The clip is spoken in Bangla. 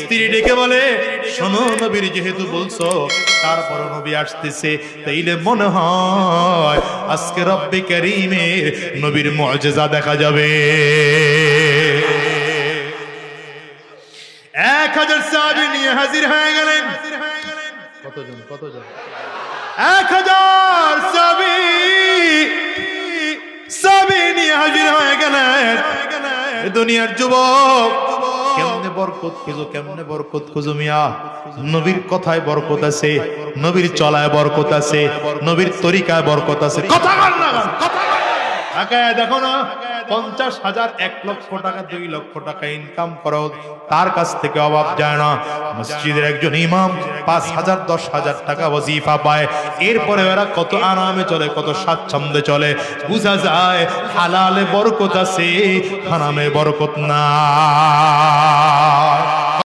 স্ত্রী ডেকে বলে, শোনো নবীর যেহেতু বলছো তারপর নবী আসতেছে, তাইলে মনে হয় আজকে রব্বে করিমের নবীর মজেজা দেখা যাবে। এক হাজার সাহাবি নিয়ে হাজির হয়ে গেলেন। কতজন কতজন? এক হাজার সাবি সাবি নিয়ে হাজির হয়ে গেলেন। দুনিয়ার যুবক বরকত খুঁজো, কেমনে বরকত খুঁজো মিয়া? নবীর কথায় বরকত আছে, নবীর চলায় বরকত আছে, নবীর তরিকায় বরকত আছে। কথা বল না কথা দেখো না, পঞ্চাশ হাজার এক লক্ষ টাকা, দুই লক্ষ টাকা ইনকাম করো তার কাছ থেকে অভাব যায় না। মসজিদের একজন ইমাম পাঁচ হাজার, দশ হাজার টাকা ওজিফা পায়। এরপরে ওরা কত আরামে চলে, কত স্বাচ্ছন্দ্যে চলে। বুঝা যায়, হালালে বরকত আছে, হারামে বরকত না।